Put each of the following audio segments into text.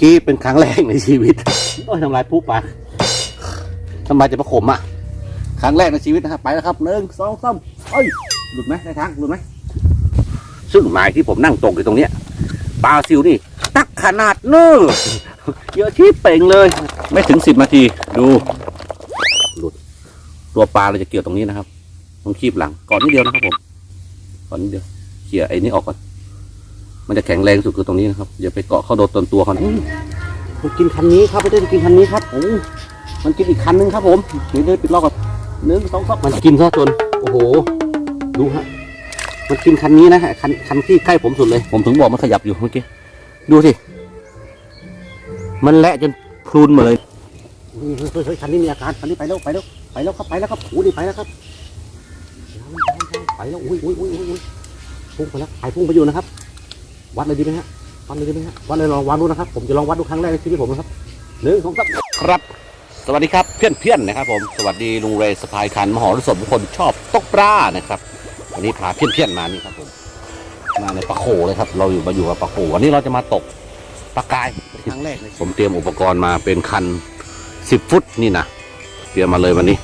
กี้เป็นครั้งแรกในชีวิตโอ้ยทำลายผู้ปากทำไมจะประขมอะ ครั้งแรกในชีวิตนะครับไปแล้วครับหนึ่งสองสามเอ้ยหลุดไหมได้ทางหลุดไหมซึ่งหมายที่ผมนั่งตรงอยู่ตรงเนี้ยปลาซิวนี่ ตักขนาดเน้อเยอะที่เป่งเลย ไม่ถึงสิบนาทีดู หลุด ตัวปลาเราจะเกี่ยวตรงนี้นะครับตรงคีบหลังก่อนนิดเดียวนะครับผมก่อนนิดเดียวเขี่ยไอ้นี่ออกก่อน มันจะแข็งแรงสุดคือตรงนี้นะครับอย่าไปเกาะเข้าโดนต้นตัวเขานะมันกินคันนี้ครับไม่ได้กินคันนี้ครับโอ้มันกินอีกคันนึงครับผมเดี๋ยวเดี๋ยวปิดล็อกก่อนหนึ่งสองสามมันกินซะจนโอ้โหดูฮะมันกินคันนี้นะฮะคันคันที่ใกล้ผมสุดเลย ผมถึงบอกมันขยับอยู่เมื่อกี้ดูสิมันและจนพรุนหมดเลยเฮ้ยเฮ้ยเฮ้ยคันนี้มีอาการคันนี้ไปแล้วไปแล้วไปแล้วครับไปแล้วครับโอ้ดีไปแล้วครับไปแล้วอุ้ยอุ้ยอุ้ยอุ้ยอุ้ยพุ่งไปแล้วไปพุ่งไปอยู่นะครับ วัดเลยดีไหมฮะวัดเลยดีไหมฮะวัดเลยลองวัดดูนะครับ ผมจะลองวัดดูครั้งแรกในชีวิตผมนะครับหนึ่งสองสามครับ สวัสดีครับเพื่อนเพื่อนๆนะครับ ผมสวัสดีลุงเรย์สะพายคันมหรสมคนชอบตกปลานะครับวันนี้พาเพื่อนเพื่อนๆมานี่ครับผมมาในปลาโขเลยครับ เราอยู่มาอยู่กับปลาโขวันนี้เราจะมาตกปลากายครั้งแรกเลยผมเตรียมอุปกรณ์มาเป็นคันสิบฟุตนี่นะเตรียมมาเลยวันนี้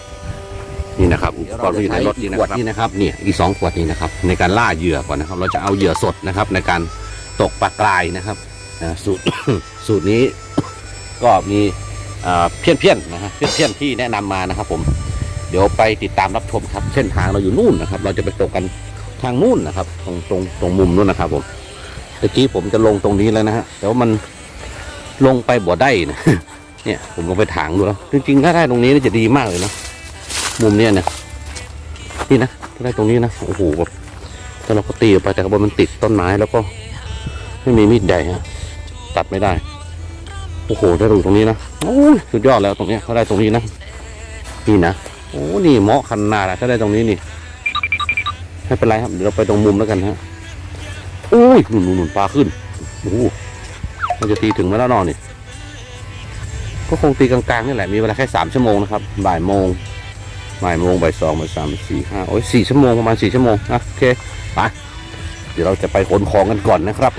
นี่นะครับอุปกรณ์ที่อยู่ในรถนี่นะครับนี่นะครับนี่อีกสองขวดนี่นะครับ ในการล่าเหยื่อก่อนนะครับ เราจะเอาเหยื่อสดนะครับในการ ตกปลากรายนะครับสูตรสูตรนี้ก็มีเพี้ยนเพี้ยนนะฮะเพี้ยนเพี้ยนที่แนะนำมานะครับ ผม เดี๋ยวไปติดตามรับชมครับ เส้นทางเราอยู่นู่นนะครับ เราจะไปตกกันทางนู่นนะครับ ตรงตรงตรงมุมนู่นนะครับ ผมเมื่อกี้ผมจะลงตรงนี้แล้วนะฮะแต่ว่ามันลงไปบ่ได้นะเนี่ย ผมลงไปถางดูแล้วจริงๆถ้าได้ตรงนี้จะดีมากเลยนะมุมเนี้ยเนี่ยนี่นะถ้าได้ตรงนี้นะโอ้โหแบบถ้าเราก็ตีออกไปแต่ข้างบนมันติดต้นไม้แล้วก็ ไม่มีมีดใหญ่ฮะตัดไม่ได้ โอ้โหได้ตรงนี้นะโอ้ยสุดยอดแล้วตรงเนี้ยถ้าได้ตรงนี้นะนี่นะโอ้นี่เหมาะขนาดอะถ้าได้ตรงนี้นี่ไม่เป็นไรครับเดี๋ยวเราไปตรงมุมแล้วกันฮะโอ้ยหนุนหนุนหนุนปลาขึ้นโอ้โหมันจะตีถึงไหมแล้วนอนนี่ก็คงตีกลางๆนี่แหละมีเวลาแค่สามชั่วโมงนะครับบ่ายโมงบ่ายโมงบ่ายสองบ่ายสามบ่ายสี่ห้าโอ้ยสี่ชั่วโมงประมาณสี่ชั่วโมงนะโอเคไปเดี๋ยวเราจะไปขนของกันก่อนนะครับ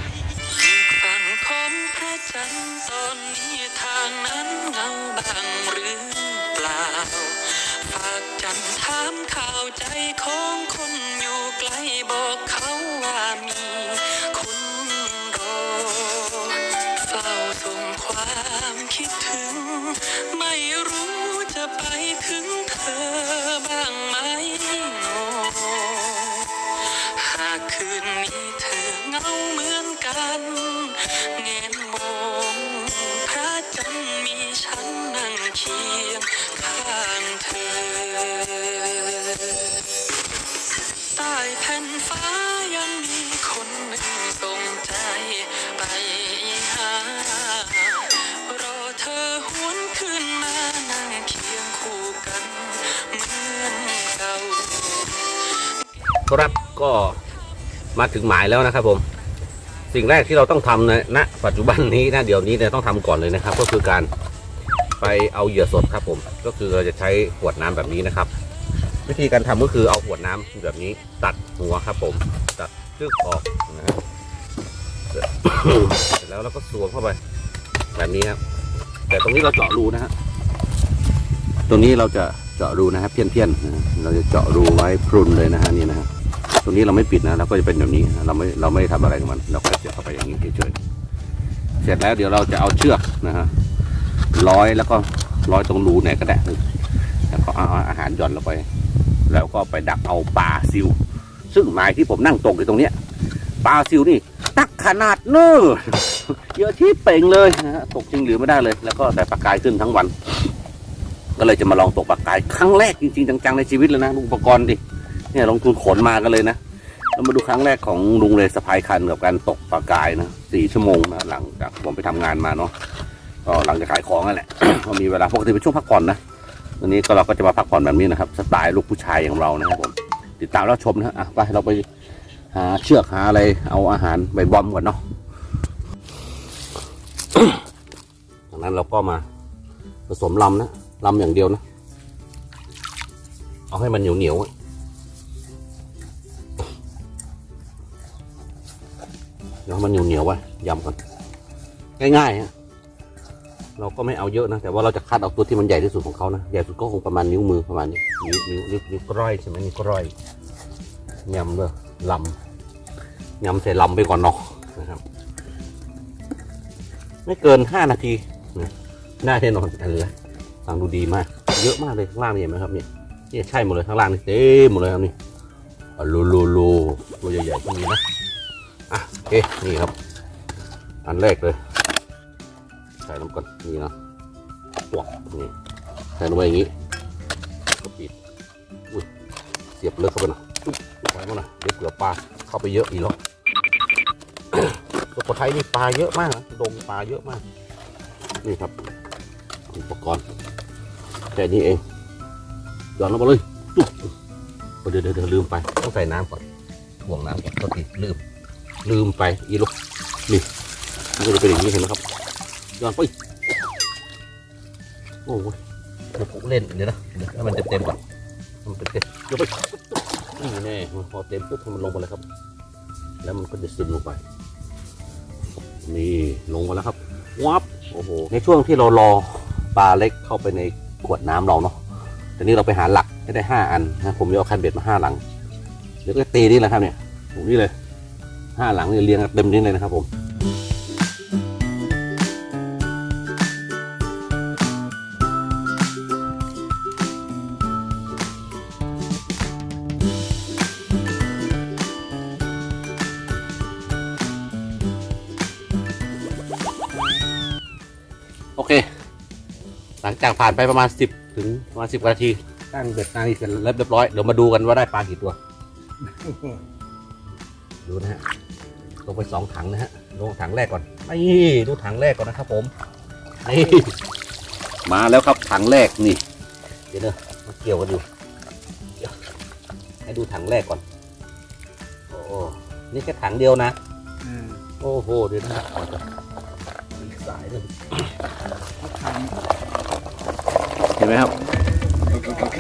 คียงข้างเธอ ใต้แผ่นฟ้ายังมีคนหนึ่งส่งใจไปหา รอเธอหวนขึ้นมานั่งเคียงคู่กัน เหมือนเก่า ครับก็มาถึงหมายแล้วนะครับผม สิ่งแรกที่เราต้องทำในะณปัจจุบันนี้นะเดี๋ยวนี้เนี่ยต้องทำก่อนเลยนะครับ ก็คือการ ไปเอาเหยื่อสดครับผม ก็คือเราจะใช้ขวดน้ำแบบนี้นะครับ วิธีการทำก็คือเอาขวดน้ำแบบนี้ตัดหัวครับผม ตัดจึกออกนะฮะเสร็จแล้วเราก็สวมเข้าไป แบบนี้ครับ แต่ตรงนี้เราเจาะรูนะฮะตรงนี้เราจะเจาะรูนะครับเพี้ยนๆนะฮะเราจะเจาะรูไว้พรุนเลยนะฮะนี่นะฮะตรงนี้เราไม่ปิดนะเราก็จะเป็นแบบนี้เราไม่เราไม่ทำอะไรกับมัน เราแค่เสียบเข้าไปอย่างนี้เฉยๆเสร็จแล้วเดี๋ยวเราจะเอาเชือกนะฮะ ร้อยแล้วก็ร้อยตรงรูไหนก็ได้แล้วก็เอาอาหารหย่อนลงไป แล้วก็ไปดักเอาปลาซิว ซึ่งหมายที่ผมนั่งตกอยู่ตรงเนี้ยปลาซิวนี่ ตักขนาดเน้อเยอะที่เป่งเลยนะตกจริงหรือไม่ได้เลย แล้วก็แต่ปลากายขึ้นทั้งวัน ก็เลยจะมาลองตกปลากายครั้งแรกจริงๆจังๆในชีวิตเลยนะอุปกรณ์ดิเนี่ยลงทุนขนมากันเลยนะเรามาดูครั้งแรกของลุงเลยสะพายคันกับการตกปลากายนะสี่ชั่วโมงนะหลังจากผมไปทำงานมาเนาะ ก็หลังจากขายของนั่นแหละก็มีเวลาปกติเป็นช่วงพักผ่อนนะวันนี้ก็เราก็จะมาพักผ่อนแบบนี้นะครับสไตล์ลูกผู้ชายอย่างเรานะครับผมติดตามแล้วชมนะอะไปเราไปหาเชือกหาอะไรเอาอาหารใบบอมก่อนเนาะจากนั้นเราก็มาผสมลำนะลำอย่างเดียวนะ เอาให้มันเหนียวเหนียวอะเดี๋ยวให้มันเหนียวเหนียวไว้ยำก่อน ง่ายๆฮะ เราก็ไม่เอาเยอะนะ แต่ว่าเราจะคัดเอาตัวที่มันใหญ่ที่สุดของเขานะ ใหญ่สุดก็คงประมาณนิ้วมือประมาณนี้ นิ้วนิ้วนิ้วนิ้วก้อยใช่ไหมนิ้วก้อยยำเลยลำยำใส่ลำไปก่อนเนาะนะครับ ไม่เกินห้านาทีนะน่าแน่นอนอันละฟังดูดีมาก เยอะมากเลยข้างล่างนี่เห็นไหมครับเนี่ยนี่ใช่หมดเลยข้างล่างนี่เต็มหมดเลยครับนี่โลโลโลตัวใหญ่ๆก็มีนะอะโอเคนี่ครับ อันแรกเลย ใส่ลงก่อนนี่นะปวนี่ใส่ลงไปอย่างนี้ก็ปิดอุ้ยเสียบเลิกเข้าไปหน่อยอุ๊ยใส่มาหน่อยเดี๋ยวเผื่อปลาเข้าไปเยอะอีกแล้วสุโขทัยนี่ปลาเยอะมากนะดงปลาเยอะมาก นี่ครับ อุปกรณ์แค่นี้เองหย่อนลงมาเลยตุ๊บเดี๋ยวเดี๋ยวลืมไปต้องใส่น้ำก่อนห่วงน้ำก่อนก็ติดลืมลืมไปอีลูกนี่มันจะเป็นอย่างนี้เห็นไหมครับ ย่อนไปโอ้ยเดี๋ยวผมเล่นเดี๋ยวนะเดี๋ยวให้มันเต็มเต็มๆก่อนมันเต็มเต็มๆเดี๋ยวไปนี่แน่พอเต็มปุ๊บมันลงไปเลยครับ แล้วมันก็จะซึมลงไปนี่ลงมาแล้วครับวับโอ้โหในช่วงที่เรารอปลาเล็กเข้าไปในขวดน้ำเราเนาะตอนนี้เราไปหาหลักให้ได้ห้าอันนะผมจะเอาคันเบ็ดมาห้าหลังเดี๋ยวก็ตีนี่แหละครับเนี่ยตรงนี้เลยห้าหลังเนี่ยเรียงเต็มนี้เลยนะครับผม จากผ่านไปประมาณสิบถึงประมาณสิบนาทีตั้งเบ็ดนานอีกเสร็จเรียบร้อยเดี๋ยวมาดูกันว่าได้ปลากี่ตัว ดูนะฮะลงไปสองถังนะฮะลงถังแรกก่อนนี่ดูถังแรกก่อนนะครับผมนี่มาแล้วครับถังแรกนี่ เดี๋ยวเนอะมาเกี่ยวกันอยู่เดี๋ยวให้ดูถังแรกก่อน โอ้โหนี่แค่ถังเดียวนะอ่าโอ้โหเดี๋ยวนะฮะเอาจะมีสายด้วยเขาทเห็นไหมครับำโอเค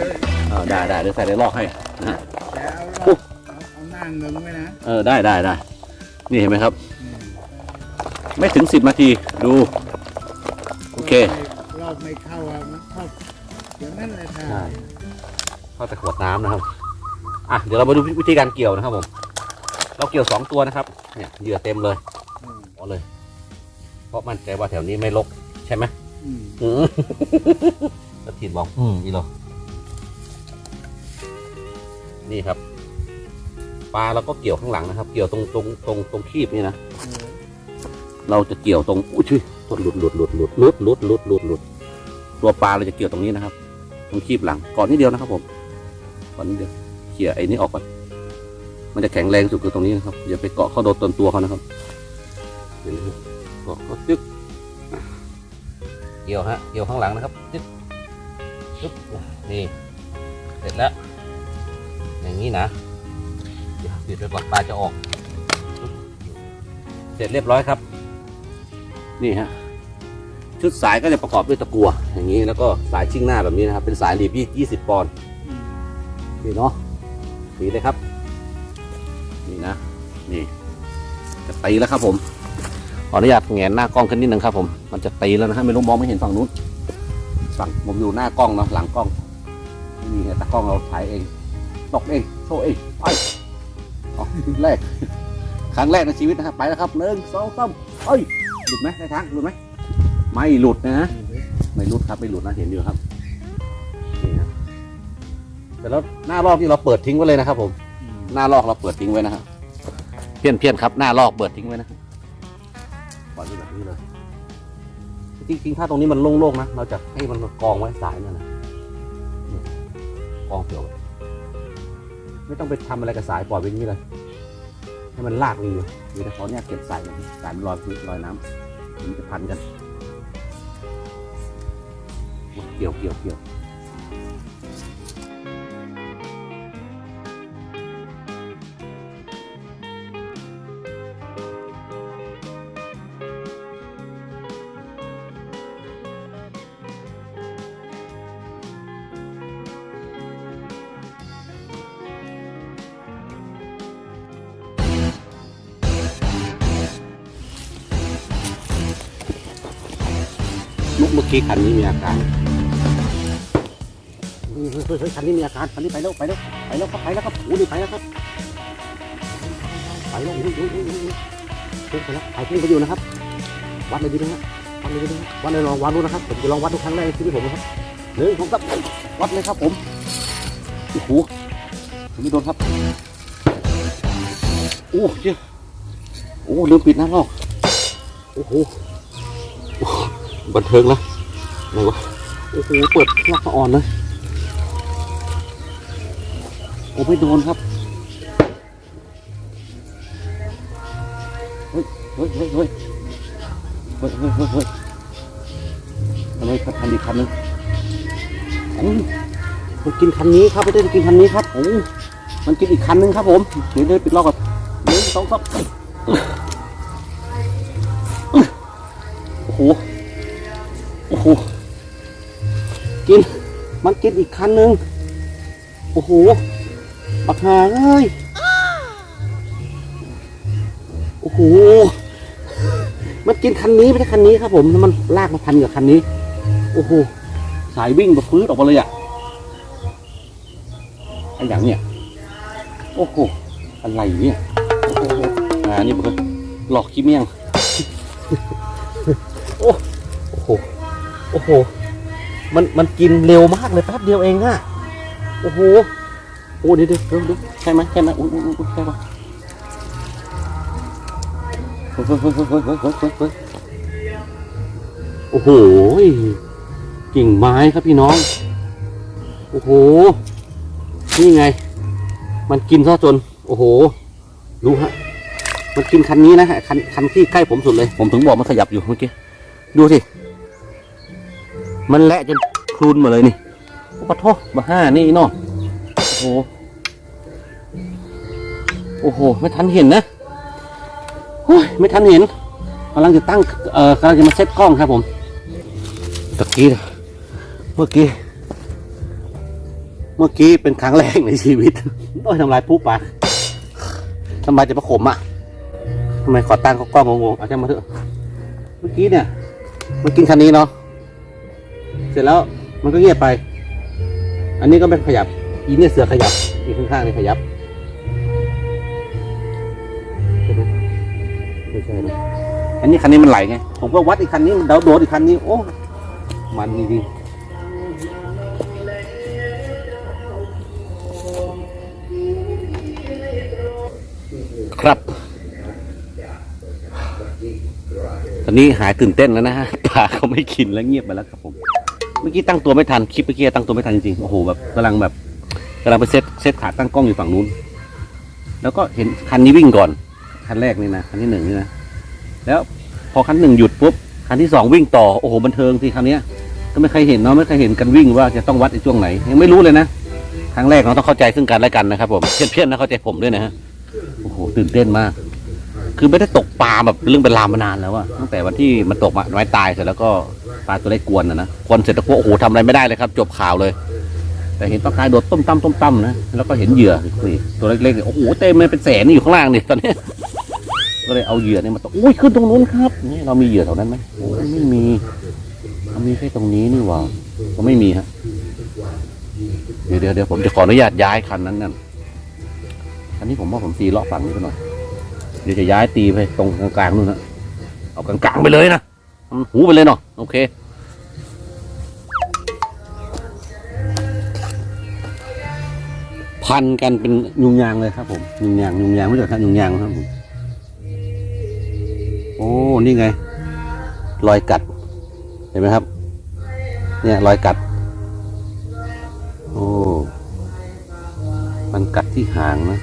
เออได้ได้เดี๋ยวใส่ในลอกให้นะฮะแต่เอารอบเอาเอาหน้าเงินไว้นะเออได้ได้ได้นี่เห็นไหมครับอืมไม่ถึงสิบนาทีดู โอเครอบไม่เข้าอะมันเข้าอย่างนั้นเลยค่ะใช่เข้าแต่ขวดน้ำนะครับอะเดี๋ยวเรามาดูวิธีการเกี่ยวนะครับผม เราเกี่ยวสองตัวนะครับ เนี่ยเหยื่อเต็มเลยอืมเอาเลย เพราะมั่นใจว่าแถวนี้ไม่ลกใช่ไหมอืม อืมแล้วทีนบอกอืมอีหรอนี่ครับ ปลาเราก็เกี่ยวข้างหลังนะครับ เกี่ยวตรงตรงตรงตรงคีบนี่นะเออเราจะเกี่ยวตรงอุ้ยชุยต้นหลุดหลุดหลุดหลุดหลุดหลุดหลุดหลุดหลุดตัวปลาเราจะเกี่ยวตรงนี้นะครับ ตรงคีบหลังก่อนนิดเดียวนะครับ ผมก่อนนิดเดียวเขี่ยไอ้นี้ออกก่อนมันจะแข็งแรงสุดคือตรงนี้นะครับอย่าไปเกาะเข้าโดนต้นตัวเขานะครับเห็นไหมครับเกาะก็จึ๊กเกี่ยวฮะเกี่ยวข้างหลังนะครับ จึ๊กจึ๊กนี่เสร็จแล้ว อย่างนี้นะเดี๋ยวปิดไปก่อนปลาจะออก เสร็จเรียบร้อยครับ นี่ฮะชุดสายก็จะประกอบด้วยตะกัวอย่างนี้แล้วก็สายชิ่งหน้าแบบนี้นะครับ เป็นสายหลีบยี่สิบปอนด์นี่เนาะสีเลยครับ นี่นะ นี่ จะตีแล้วครับผมขออนุญาตแงนหน้ากล้องขึ้นนิดนึงครับผม มันจะตีแล้วนะฮะไม่รู้มองไม่เห็นฝั่งนู้น ฝั่งผมอยู่หน้ากล้องเนาะหลังกล้องนี่ไงตากล้องเราถ่ายเองตกเองโชว์เองไปอ๋อแรกครั้งแรกในชีวิตนะครับไปแล้วครับหนึ่งสองสามเอ้ยหลุดไหมได้ทางหลุดไหมไม่หลุดนะไม่หลุดครับไม่หลุดนะเห็นอยู่ครับนี่ครับแต่แล้วหน้ารอบที่เราเปิดทิ้งไว้เลยนะครับผม หน้าลอกเราเปิดทิ้งไว้นะครับเพี้ยนเพี้ยนครับหน้าลอกเปิดทิ้งไว้นะปล่อยแบบนี้เลย จริงๆ ถ้าตรงนี้มันโล่งๆนะ เราจะให้มันกองไว้สายนั่นนะกองเผื่อไว้ไม่ต้องไปทำอะไรกับสายปล่อยไว้นี้เลย ให้มันลากไปอยู่นี่แต่ขอเนี่ยเก็บสายมันสายมันลอยพื้นลอยน้ำมันจะพันกัน เกี่ยวเกี่ยวเกี่ยว กี้คันนี้มีอาการเฮ้ยเฮ้ยคันนี้มีอาการคันนี้ไปแล้วไปแล้วไปแล้วครับไปแล้วครับโอ้นี่ไปแล้วครับไปแล้วอุ้ยอุ้ยอุ้ยอุ้ยพุ่งไปแล้วถ่ายพุ่งไปอยู่นะครับ วัดเลยดีไหมฮะวัดเลยดีไหมฮะวัดเลยลองวัดดูนะครับ ผมจะลองวัดดูครั้งแรกในชีวิตผมนะครับหนึ่งสองสามวัดเลยครับผมโอ้โหผมไม่โดนครับโอ้เจ้าโอ้ลืมปิดหน้าลอกโอ้โหโอ้โหบันเทิงแล้ว ไหนวะ โอ้โห เปิดลอกมาอ่อนเลยโอ้ไม่โดนครับ เฮ้ย เฮ้ย เฮ้ย เฮ้ย เฮ้ย เฮ้ยเฮ้ยเฮ้ยทำไมคันอีกคันนึงอ้มันกินคันนี้ครับไม่ได้กินคันนี้ครับโอ้มันกินอีกคันนึงครับผมเดี๋ยวเดี๋ยวปิดล็อกก่อนหนึ่งสองสามโอ้โห โอ้โห กิน มันกินอีกคันนึง โอ้โหปักหาเอ้ย โอ้โห มันกินคันนี้ไม่ใช่คันนี้ครับผมแล้วมันลากมาพันกับคันนี้ โอ้โห สายวิ่งแบบฟื้นออกมาเลยอะไอ้อย่างเนี้ย โอ้โห อะไรเนี่ยโอ้โหอ่านี่มันก็หลอกขี้เมี่ยง โอ้โห โอ้โห มันมันกินเร็วมากเลยแป๊บเดียวเองอะโอ้โหโอ้เดี๋ยดูดูใช่ไหมใช่ไหมอุ้ยอุ้ยอุ้ยใช่ปะโอ้โหกิ่งไม้ครับพี่น้อง โอ้โห นี่ไง มันกินซะจน โอ้โห รู้ฮะ มันกินคันนี้นะฮะ คันคันที่ใกล้ผมสุดเลย ผมถึงบอกมันขยับอยู่เมื่อกี้ ดูสิ มันแหละจนพรุนหมาเลยนี่โอ้ปะโทมาห้านี่เนาะโอ้โหโอ้โห ไม่ทันเห็นนะโอ้ยไม่ทันเห็นกำลังจะตั้งเอ่อกำลังจะมาเซตกล้องครับผมตะกี้เมื่อกี้ เมื่อกี้เป็นครั้งแรกในชีวิตโอ้ยทำลายผู้ปากทำไมจะประขมอะทำไมขอตั้งกล้องงงๆอาจะมาเถอะ เมื่อกี้เนี่ยมันกินคันนี้เนาะ เสร็จแล้วมันก็เงียบไป อันนี้ก็ไม่ขยับ อีเนี่ยเสือขยับ อีข้างๆนี่ขยับใช่ไหมไม่ใช่นะอันนี้คันนี้มันไหลไง ผมก็วัดอีกคันนี้เดาโดดอีกคันนี้ โอ้ มันจริงครับตอนนี้หายตื่นเต้นแล้วนะฮะปลาเขาไม่กินแล้วเงียบไปแล้วครับผม มื่อกี้ตั้งตัวไม่ทันคลิปเมื่อกี้ตั้งตัวไม่ทันจริงๆโอ้โหแบบกำลังแบบกำลังไปเซตเซตขาตั้งกล้องอยู่ฝั่งนู้น แล้วก็เห็นคันนี้วิ่งก่อนคันแรกนี่นะคันที่หนึ่งนี่นะแล้วพอคันหนึ่งหยุดปุ๊บคันที่สองวิ่งต่อโอ้โหบันเทิงที่คันเนี้ยก็ไม่เคยเห็นเนาะไม่เคยเห็นกันวิ่งว่าจะต้องวัดในช่วงไหน ยังไม่รู้เลยนะครั้งแรกเราต้องเข้าใจซึ่งกันและกันนะครับผมเพื่อนๆนะเข้าใจผมด้วยนะฮะโอ้โหตื่นเต้นมาก คือไม่ได้ตกปลาแบบเรื่องเป็นราวมานานแล้วอะตั้งแต่วันที่มันตกมาไม้ตายเสร็จแล้วก็ ปลาตัวเล็กกวนนะนะกวนเสร็จแล้วก็โอ้โหทำอะไรไม่ได้เลยครับ จบข่าวเลย แต่เห็นปลากายโดดต้มตั้มต้มตั้มนะแล้วก็เห็นเหยื่อนี่ตัวเล็กๆโอ้โหเต็มเลยเป็นแสนนี่อยู่ข้างล่างนี่ตอนนี้ก็เลยเอาเหยื่อเนี่ยมาตกอุ้ยขึ้นตรงนู้นครับนี่เรามีเหยื่อแถวนั้นไหมโอ้ไม่มีมันมีแค่ตรงนี้นี่หว่าก็ไม่มีฮะเดี๋ยวเดี๋ยวเดี๋ยวผมจะขออนุญาตย้ายคันนั้นนั่นคันนี้ผมว่าผมตีเลาะฝั่งนี้ไปหน่อยเดี๋ยวจะย้ายตีไปตรงกลางๆนู่นนะเอากลางๆไปเลยนะ หูไปเลยเนาะโอเคพันกันเป็นยุงยางเลยครับผมยุงยางยุงยางไม่ใช่ครับยุงยางครับผมโอ้นี่ไง รอยกัด เห็นไหมครับ เนี่ยรอยกัด โอ้มันกัดที่หางนะ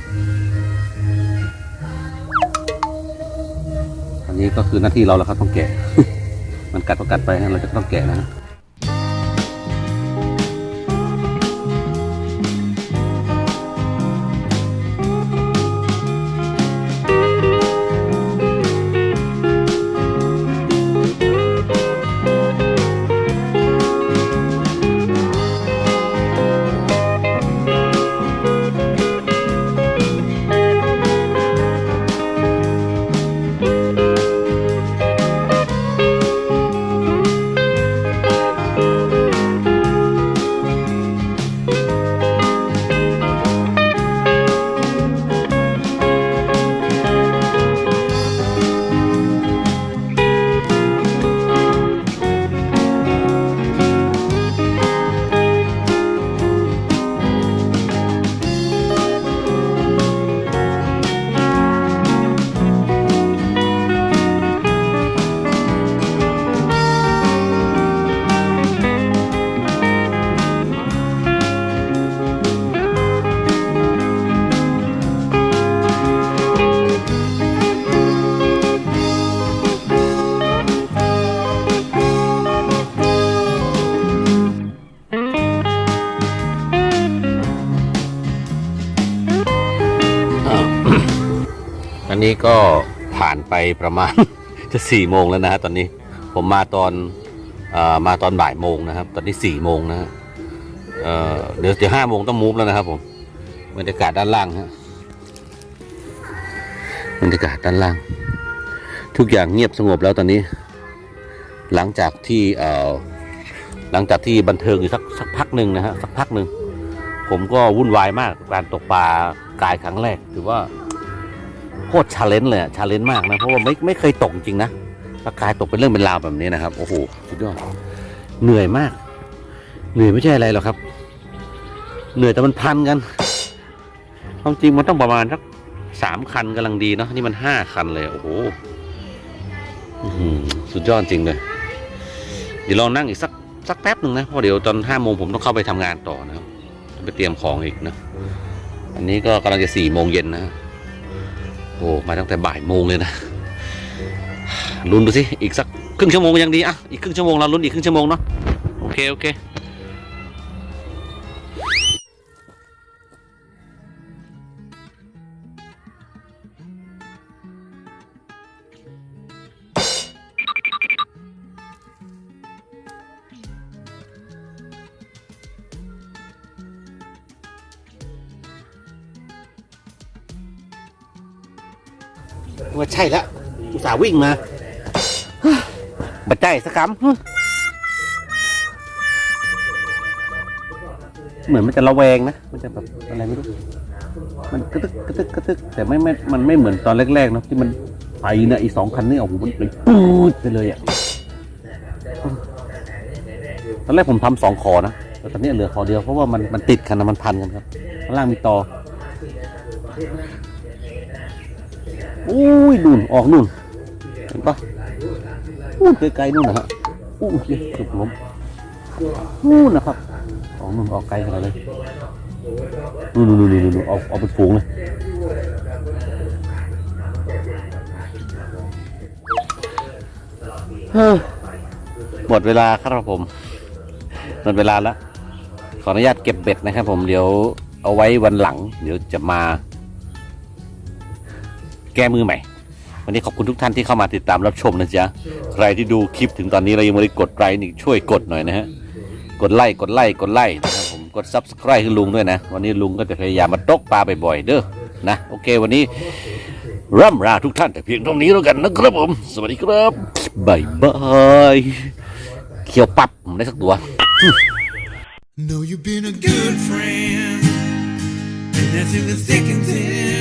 อันนี้ก็คือหน้าที่เราแล้วครับต้องแกะ มันกัดก็กัดไปนะเราจะต้องแกะนะ ก็ผ่านไปประมาณ จะสี่โมงแล้วนะฮะตอนนี้ผมมาตอนอมาตอนบ่ายโมงนะครับ ตอนนี้สี่โมงนะฮะเอ่อเดี๋ยวเดี๋ยวห้าโมงต้องมูฟแล้วนะครับผมบรรยากาศด้านล่างฮะบรรยากาศด้านล่าง ทุกอย่างเงียบสงบแล้วตอนนี้ หลังจากที่เอหลังจากที่บันเทิงอยู่สักสักพักหนึ่งนะฮะสักพักหนึ่งผมก็วุ่นวายมากการตกปลากายครั้งแรกถือว่า คตรชาเลนจ์เลยอะชาเลนจ์มากนะ เพราะว่าไม่ไม่เคยตกจริงนะปลากายตกเป็นเรื่องเป็นราวแบบนี้นะครับ โอ้โห สุดยอด เหนื่อยมาก เหนื่อยไม่ใช่อะไรหรอกครับ เหนื่อยแต่มันพันกัน ความจริงมันต้องประมาณสักสามคันกำลังดีเนาะ นี่มันห้าคันเลย โอ้โหสุดยอดจริงเลย เดี๋ยวลองนั่งอีกสักสักแป๊บหนึ่งนะเพราะเดี๋ยวตอนห้าโมงผมต้องเข้าไปทำงานต่อนะครับไปเตรียมของอีกนะ อันนี้ก็กำลังจะสี่โมงเย็นนะ โอ้มาตั้งแต่บ่ายโมงเลยนะลุ้นดูสิอีกสักครึ่งชั่วโมงยังดีอะอีกครึ่งชั่วโมงเราลุ้นอีกครึ่งชั่วโมงเนาะโอเคโอเค ว่าใช่แล้วอุตส่าห์วิ่งมาบัดใจสักคำเหมือนมันจะระแวงนะ มันจะแบบอะไรไม่รู้ มันกระตึกกระตึกกระตึก แต่ไม่ไม่ มันไม่เหมือนตอนแรกๆเนอะที่มันไปเนี่ยอีสองคันนี่โอ้โหมันเลยปูดไปเลยอะ ตอนแรกผมทำสองคอนะแต่ตอนนี้เหลือคอเดียวเพราะว่ามันมันติดกันนะมันพันกันครับข้างล่างมีตอ อุ้ยนู่นออกนู่นเห็นปะนู่นไกลๆนู่นนะฮะอู้ยสุดล้มนู่นนะครับออกนู่นออกไกลขนาดเลยนู่นนู่นนู่นออกออกเป็นฝูงเลยเฮ้อหมดเวลาครับผมหมดเวลาแล้วขออนุญาตเก็บเบ็ดนะครับผมเดี๋ยวเอาไว้วันหลัง เดี๋ยวจะมา แก้มือใหม่ วันนี้ขอบคุณทุกท่านที่เข้ามาติดตามรับชมนะจ๊ะ ใครที่ดูคลิปถึงตอนนี้เรายังไม่ได้กดไลค์นี่ช่วยกดหน่อยนะฮะ กดไลค์กดไลค์กดไลค์นะครับผม กด subscribe ให้ลุงด้วยนะ วันนี้ลุงก็จะพยายามมาตกปลาบ่อยๆเด้อ นะ โอเค วันนี้ร่ำลาทุกท่านแต่เพียงเท่านี้แล้วกันนะครับผม สวัสดีครับบายบายเขียวปับผมได้สักตัว Know you've been a good friend, and that's in the thick and thin.